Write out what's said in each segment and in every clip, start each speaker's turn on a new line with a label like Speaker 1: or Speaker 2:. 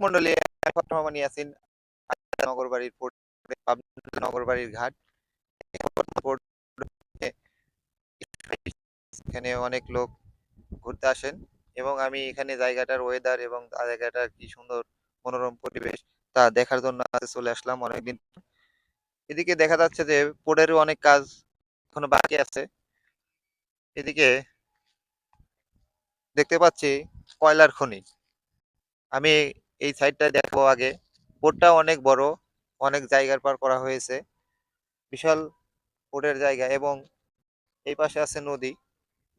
Speaker 1: মন্ডলী ফটোমানি আছেন নগরবাড়ির পোর্ট নগরবাড়ির ঘাট। এখানে অনেক লোক ঘুরতে আসেন এবং আমি এখানে জায়গাটার ওয়েদার এবং জায়গাটার কি সুন্দর মনোরম পরিবেশ তা দেখার জন্য চলে আসলাম অনেকদিন এদিকে দেখা যাচ্ছে যে পোর্টেরও অনেক কাজ এখনও বাকি আছে। এদিকে দেখতে পাচ্ছি কয়লার খনি। আমি এই সাইডটা দেখব আগে। পোর্টটা অনেক বড়, অনেক জায়গার পার করা হয়েছে। বিশাল পোর্টের জায়গা এবং এই পাশে আছে নদী।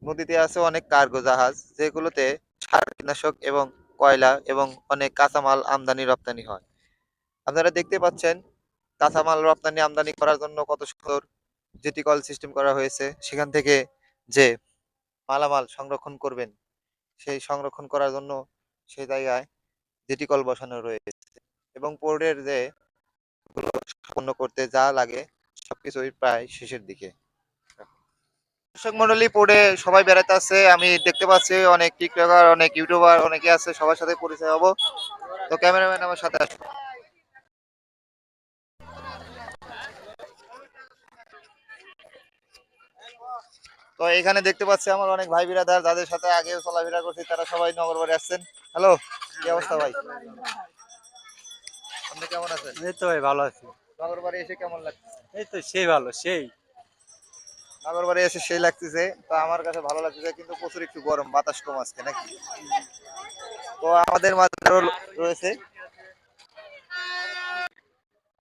Speaker 1: নদীতে আছে অনেক কার্গো জাহাজ, যেগুলোতে সার কীটনাশক এবং কয়লা এবং অনেক কাঁচামাল আমদানি রপ্তানি হয়। আপনারা দেখতে পাচ্ছেন, কাঁচামাল রপ্তানি আমদানি করার জন্য কত সুন্দর জেটি কল সিস্টেম করা হয়েছে। সেখান থেকে যে মালামাল সংরক্ষণ করবেন, সেই সংরক্ষণ করার জন্য সেই জায়গায় জেটি কল বসানো রয়েছে এবং পোর্টের যে সম্পন্ন করতে যা লাগে সবকিছুই প্রায় শেষের দিকে। দর্শক মন্ডলী পোর্টে সবাই বেড়াতে আছে আমি দেখতে পাচ্ছি অনেক টিকটকার, অনেক ইউটিউবার, অনেকে আছে, সবার সাথে পরিচয় হব। তো ক্যামেরাম্যান আমার সাথে আসো তো এখানে দেখতে পাচ্ছি আমার অনেক ভাই বিরাদার যাদের সাথে আগেও চলাফেরা করছি, তারা সবাই নগরবাড়ি আসছেন। হ্যালো কি অবস্থা ভাই? আপনি কেমন আছেন?
Speaker 2: এই তো ভাই ভালো আছি।
Speaker 1: নগরবাড়ি এসে কেমন লাগছে?
Speaker 2: এই তো সেই ভালো সেই।
Speaker 1: নগরবাড়ি এসে সেই লাগতেছে। তো আমার কাছে ভালো লাগতেছে কিন্তু প্রচুর একটু গরম বাতাস কম আজকে নাকি? তো আমাদের মাঝে রয়েছে।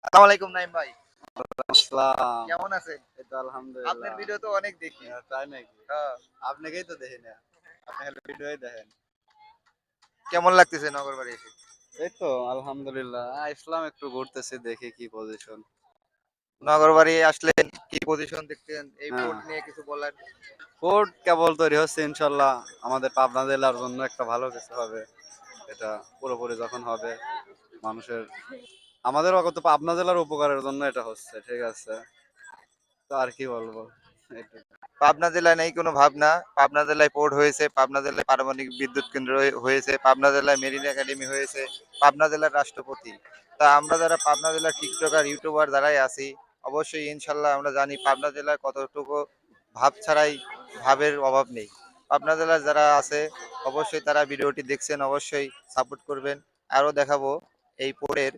Speaker 1: আসসালামু আলাইকুম নাইম ভাই।
Speaker 2: আসসালাম।
Speaker 1: কেমন আছেন?
Speaker 2: এই তো আলহামদুলিল্লাহ।
Speaker 1: আপনার ভিডিও তো অনেক দেখি।
Speaker 2: হ্যাঁ, তাই নাকি?
Speaker 1: হ্যাঁ।
Speaker 2: আপনাকেই তো দেখি না। আপনি খালি ভিডিওই দেখেন।
Speaker 1: কেমন লাগতেছে নগরবাড়ি এসে?
Speaker 2: এই তো আলহামদুলিল্লাহ ইসলাম একটু ঘুরতেছি দেখি কি পজিশন
Speaker 1: নগরবাড়ি আসলেন কি পজিশন দেখতেন এই
Speaker 2: হ্যাঁ।
Speaker 1: পোর্ট নিয়ে কিছু বলার?
Speaker 2: কোর্ট কেবল তৈরি হচ্ছে ইনশাল্লাহ। আমাদের পাবনা জেলার জন্য একটা ভালো কিছু হবে। এটা পুরোপুরি যখন হবে মানুষের আমাদের অগত পাবনা জেলার উপকারের জন্য এটা হচ্ছে ঠিক আছে? তো আর কি বলব।
Speaker 1: পাবনা জেলায় নেই কোনো ভাবনা। পাবনা জেলায় পোর্ট হয়েছে, পাবনা জেলায় পারমাণবিক বিদ্যুৎ কেন্দ্র হয়ে- হয়েছে, পাবনা জেলায় মেরিন একাডেমি হয়েছে, পাবনা জেলার রাষ্ট্রপতি। তা আমরা যারা পাবনা জেলার টিকটকার ইউটিউবার যারাই আছি, অবশ্যই ইনশাল্লাহ আমরা জানি পাবনা জেলার কতটুকু ভাব ছাড়াই ভাবের অভাব নেই। পাবনা জেলার যারা আছে, অবশ্যই তারা ভিডিওটি দেখছেন, অবশ্যই সাপোর্ট করবেন। আরও দেখাবো এই পোর্টের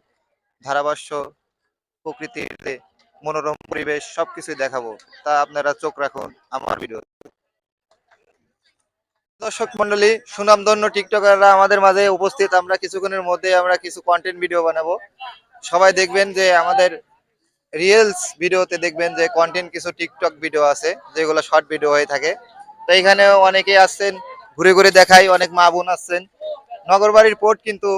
Speaker 1: ধারাভাষ্য প্রকৃতির যে মনোরম পরিবেশ সবকিছুই দেখাবো। তা আপনারা চোখ রাখুন আমার ভিডিও দর্শক মন্ডলী সুনামধন্য টিকটকাররা আমাদের মাঝে উপস্থিত। আমরা কিছুক্ষণের মধ্যে আমরা কিছু কন্টেন্ট ভিডিও বানাবো। সবাই দেখবেন যে আমাদের রিলস ভিডিওতে দেখবেন যে কন্টেন্ট কিছু টিকটক ভিডিও আছে, যেগুলো শর্ট ভিডিও হয়ে থাকে। তো এখানে অনেকেই আসছেন, ঘুরে ঘুরে দেখাই। অনেক মা বোন আসছেন। নগরবাড়ির পোর্ট কিন্তু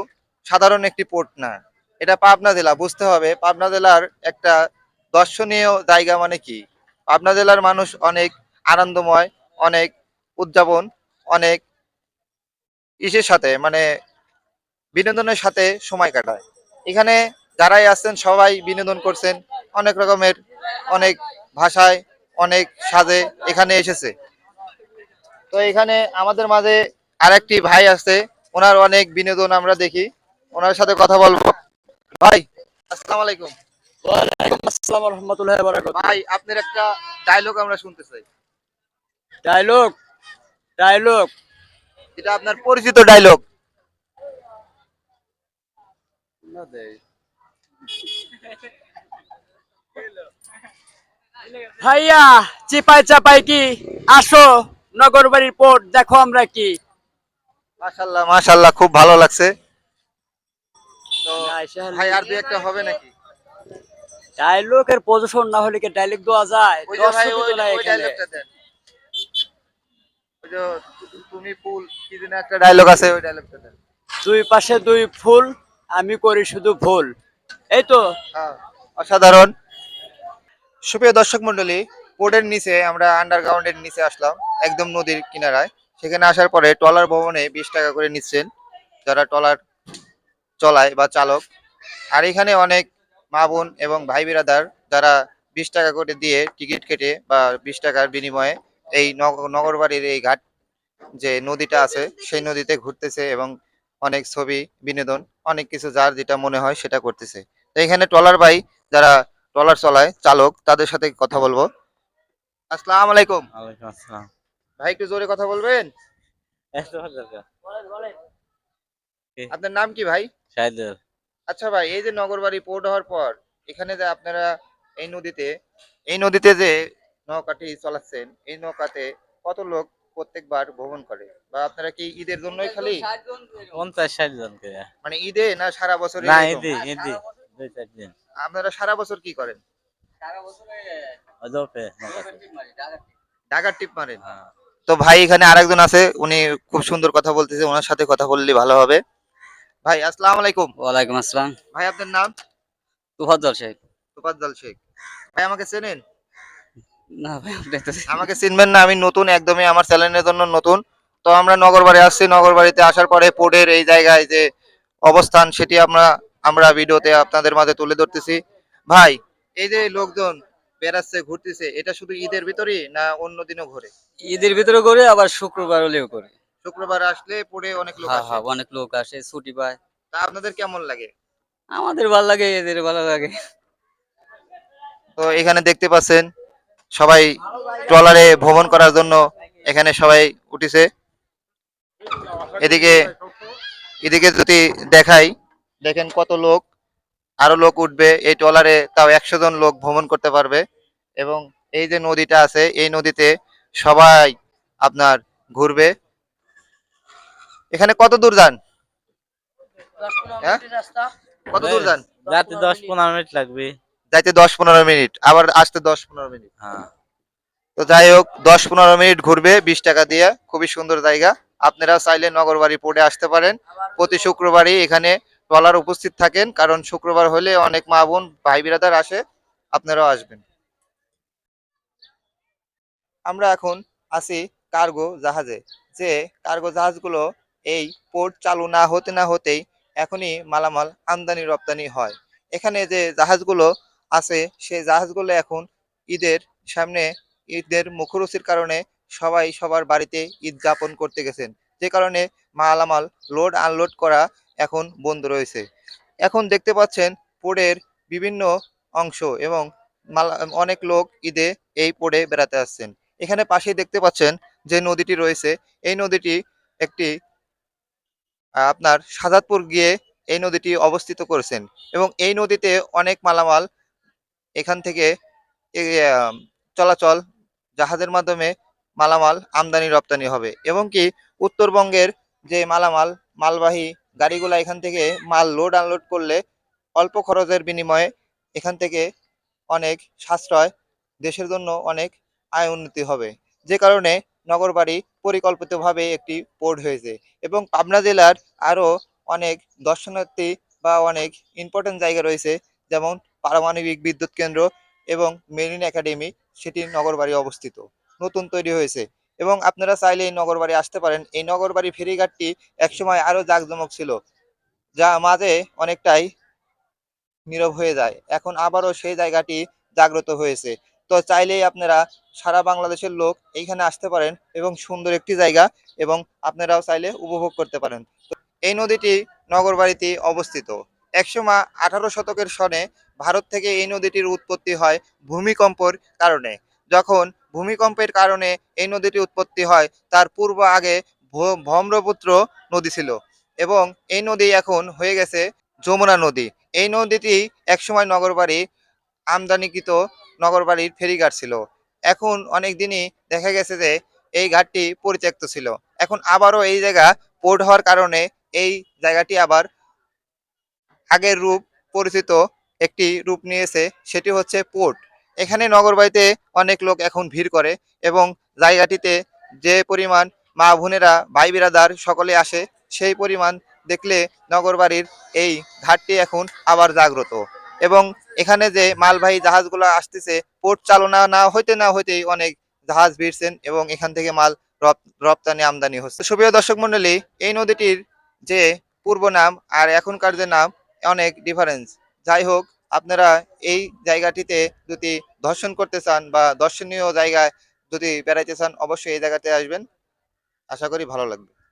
Speaker 1: সাধারণ একটি পোর্ট না। এটা পাবনা জেলা, বুঝতে হবে। পাবনা জেলার একটা দর্শনীয় জায়গা মানে কি? পাবনা জেলার মানুষ অনেক আনন্দময়, অনেক উদযাপন, অনেক ইসের সাথে মানে বিনোদনের সাথে সময় কাটায়। এখানে যারাই আসছেন, সবাই বিনোদন করছেন, অনেক রকমের, অনেক ভাষায়, অনেক সাজে এখানে এসেছে। তো এখানে আমাদের মাঝে আরেকটি ভাই আছে ওনার অনেক বিনোদন আমরা দেখি, ওনার সাথে কথা বলব। ভাই, আসসালামু আলাইকুম।
Speaker 3: ওয়ালাইকুম আসসালাম রহমতুল্লাহ বারাকাতুহু।
Speaker 1: ভাই আপনার একটা ডায়লগ আমরা শুনতে চাই।
Speaker 3: ডায়লগ ডায়লগ
Speaker 1: এটা আপনার পরিচিত ডায়লগ
Speaker 3: ভাইয়া চিপাই চাপাই কি? আসো নগরবাড়ির পোর্ট দেখো আমরা কি।
Speaker 1: মাশাল্লাহ মাশাল্লাহ খুব ভালো লাগছে। তো ভাই আর দুই একটা হবে নাকি?
Speaker 3: ডায়লগের পজিশন না হলে কি ডায়লগ দেওয়া যায়?
Speaker 1: তুমি ফুল কি যেন একটা ডায়লগ আছে ওই ডায়লগটা দেন।
Speaker 3: দুই পাশে দুই ফুল আমি করি শুধু ভুল। এই তো।
Speaker 1: হ্যাঁ, অসাধারণ। সুপ্রিয় দর্শক মন্ডলী পোর্টের নিচে আমরা আন্ডারগ্রাউন্ডের নিচে আসলাম একদম নদীর কিনারায়। সেখানে আসার পরে ট্রলার ভবনে বিশ টাকা করে নিচ্ছেন যারা ট্রলার চলায় বা চালক। আর এখানে অনেক মা বোন এবং ভাই বিরাদার যারা বিশ টাকা করে দিয়ে টিকিট কেটে বা বিশ টাকার বিনিময়ে এই নগ- নগরবাড়ির এই ঘাট যে নদীটা আছে সেই নদীতে ঘুরতেছে এবং অনেক ছবি বিনোদন অনেক কিছু যার যেটা মনে হয় সেটা করতেছে। তো এখানে ট্রলার ভাই যারা ট্রলার চলায় চালক তাদের সাথে কথা বলব। আসসালাম আলাইকুম।
Speaker 4: আসসালাম।
Speaker 1: ভাই একটু জোরে কথা বলবেন? আপনার নাম কি ভাই? আচ্ছা ভাই এই যে নগরবাড়ি পোর্ট হওয়ার পর এখানে যে আপনারা এই নদীতে এই নদীতে যে নৌকাটি চলাচ্ছেন এই নৌকাতে কত লোক প্রত্যেকবার ভ্রমণ করে? বা আপনারা কি ঈদের জন্যই খালি?
Speaker 4: পঞ্চাশ ষাট জন
Speaker 1: মানে ঈদে না সারা বছর
Speaker 4: না ইদি ইদি দুই চার দিন।
Speaker 1: আপনারা সারা বছর কি করেন?
Speaker 4: অজপে
Speaker 1: ঢাকার টিপ মারেন?
Speaker 4: হ্যাঁ।
Speaker 1: তো ভাই এখানে আরেকজন আছে উনি খুব সুন্দর কথা বলতেছে ওনার সাথে কথা বললে ভালো হবে। ভাই আসসালামু আলাইকুম।
Speaker 3: ওয়ালাইকুম আসসালাম।
Speaker 1: ভাই আপনার নাম?
Speaker 3: তুফাজ্জল শেখ।
Speaker 1: তোফাজ্জল শেখ। ভাই আমাকে চেনেন?
Speaker 3: না ভাই
Speaker 1: আমাকে চিনবেন না আমি নতুন একদমই আমার চ্যানেলের জন্য নতুন। তো আমরা নগরবাড়ি আসছি নগরবাড়িতে আসার পরে পোর্টের এই জায়গায় যে অবস্থান সেটি আমরা আমরা ভিডিওতে আপনাদের মাঝে তুলে ধরতেছি। ভাই এই যে লোকজন বেড়াচ্ছে ঘুরতেছে এটা শুধু ঈদের ভিতরেই না অন্য দিনও ঘোরে?
Speaker 3: ঈদের ভিতরে করে আবার শুক্রবার হলেও করে
Speaker 1: শুক্রবার আসলে পরে অনেক লোক আসে।
Speaker 3: অনেক লোক আসে ছুটি পায়।
Speaker 1: তা আপনাদের কেমন লাগে?
Speaker 3: আমাদের ভালো লাগে এদের ভালো লাগে।
Speaker 1: তো এখানে দেখতে পাচ্ছেন সবাই ট্রলারে ভ্রমণ করার জন্য এখানে সবাই উঠেছে। এদিকে এদিকে যদি দেখাই দেখেন কত লোক আরও লোক উঠবে। এই ট্রলারে তাও একশো জন লোক ভ্রমণ করতে পারবে। এবং এই যে নদীটা আছে এই নদীতে সবাই আপনার ঘুরবে। এখানে কত দূর যান? হ্যাঁ? কত দূর যান?
Speaker 4: রাতে দশ পনেরো মিনিট লাগবে।
Speaker 1: যাইতে দশ পনেরো মিনিট আবার আসতে দশ পনেরো মিনিট।
Speaker 4: হ্যাঁ।
Speaker 1: তো যাই হোক দশ পনেরো মিনিট ঘুরবে বিশ টাকা দিয়ে। খুবই সুন্দর জায়গা। আপনারা চাইলে নগরবাড়ি আসতে পারেন। প্রতি শুক্রবারই এখানে ট্রলার উপস্থিত থাকেন কারণ শুক্রবার হলে অনেক মা বোন ভাই বিরাদার আসে। আপনারাও আসবেন। আমরা এখন আছি কার্গো জাহাজে। যে কার্গো জাহাজগুলো এই পোর্ট চালু না হতে না হতেই এখনই মালামাল আমদানি রপ্তানি হয়। এখানে যে জাহাজগুলো আছে, সেই জাহাজগুলো এখন ঈদের সামনে ঈদের মুখরুচির কারণে সবাই সবার বাড়িতে ঈদ যাপন করতে গেছেন। যে কারণে মালামাল লোড আনলোড করা এখন বন্ধ রয়েছে। এখন দেখতে পাচ্ছেন পোড়ের বিভিন্ন অংশ এবং অনেক লোক ঈদে এই পোড়ে বেড়াতে আসছেন। এখানে পাশেই দেখতে পাচ্ছেন যে নদীটি রয়েছে। এই নদীটি একটি আপনার সাজাদপুর গিয়ে এই নদীটি অবস্থিত করেছেন এবং এই নদীতে অনেক মালামাল এখান থেকে চলাচল জাহাজের মাধ্যমে মালামাল আমদানি রপ্তানি হবে এবং কি উত্তরবঙ্গের যে মালামাল, মালবাহী গাড়িগুলা এখান থেকে মাল লোড আনলোড করলে অল্প খরচের বিনিময়ে এখান থেকে অনেক সাশ্রয় দেশের জন্য অনেক আয় উন্নতি হবে। যে কারণে নগরবাড়ি পরিকল্পিতভাবে একটি পোর্ট হয়েছে এবং পাবনা জেলার আরও অনেক দর্শনার্থী বা অনেক ইম্পর্টেন্ট জায়গা রয়েছে, যেমন পারমাণবিক বিদ্যুৎ কেন্দ্র এবং মেরিন একাডেমি সেটি নগরবাড়ি অবস্থিত, নতুন তৈরি হয়েছে এবং আপনারা চাইলে এই নগরবাড়ি আসতে পারেন। এই নগরবাড়ি ফেরিঘাটটি একসময় আরও জাঁকজমক ছিল, যা মাঝে অনেকটাই নীরব হয়ে যায়। এখন আবারও সেই জায়গাটি জাগ্রত হয়েছে। তো চাইলেই আপনারা সারা বাংলাদেশের লোক এইখানে আসতে পারেন এবং সুন্দর একটি জায়গা এবং আপনারাও চাইলে উপভোগ করতে পারেন। এই নদীটি নগরবাড়িতে অবস্থিত। একসময় আঠারো শতকের সনে ভারত থেকে এই নদীটির উৎপত্তি হয় ভূমিকম্পর কারণে। যখন ভূমিকম্পের কারণে এই নদীটি উৎপত্তি হয়, তার পূর্ব আগে ভ- ব্রহ্মপুত্র নদী ছিল এবং এই নদী এখন হয়ে গেছে যমুনা নদী। এই নদীটি একসময় নগরবাড়ি আমদানিকৃত নগরবাড়ির ফেরিঘাট ছিল। এখন অনেক দিনই দেখা গেছে যে এই ঘাটটি পরিত্যক্ত ছিল। এখন আবারও এই জায়গা পোর্ট হওয়ার কারণে এই জায়গাটি আবার আগের রূপ পরিচিত একটি রূপ নিয়েছে, সেটি হচ্ছে পোর্ট। এখানে নগরবাড়িতে অনেক লোক এখন ভিড় করে এবং জায়গাটিতে যে পরিমাণ মা বোনেরা, ভাই বিরাদার সকলে আসে, সেই পরিমাণ দেখলে নগরবাড়ির এই ঘাটটি এখন আবার জাগ্রত। এবং এখানে যে মালবাহী জাহাজগুলো আসতেছে, পোর্ট চালনা না হইতে না হইতেই অনেক জাহাজ ভিড়ছেন এবং এখান থেকে মাল রপ- রপ্তানি আমদানি হচ্ছে। সুপ্রিয় দর্শক মন্ডলী এই নদীটির যে পূর্ব নাম আর এখনকার যে নাম, অনেক ডিফারেন্স যাই হোক, আপনারা এই জায়গাটিতে যদি দর্শন করতে চান বা দর্শনীয় জায়গায় যদি বেড়াইতে চান, অবশ্যই এই জায়গাতে আসবেন। আশা করি ভালো লাগবে।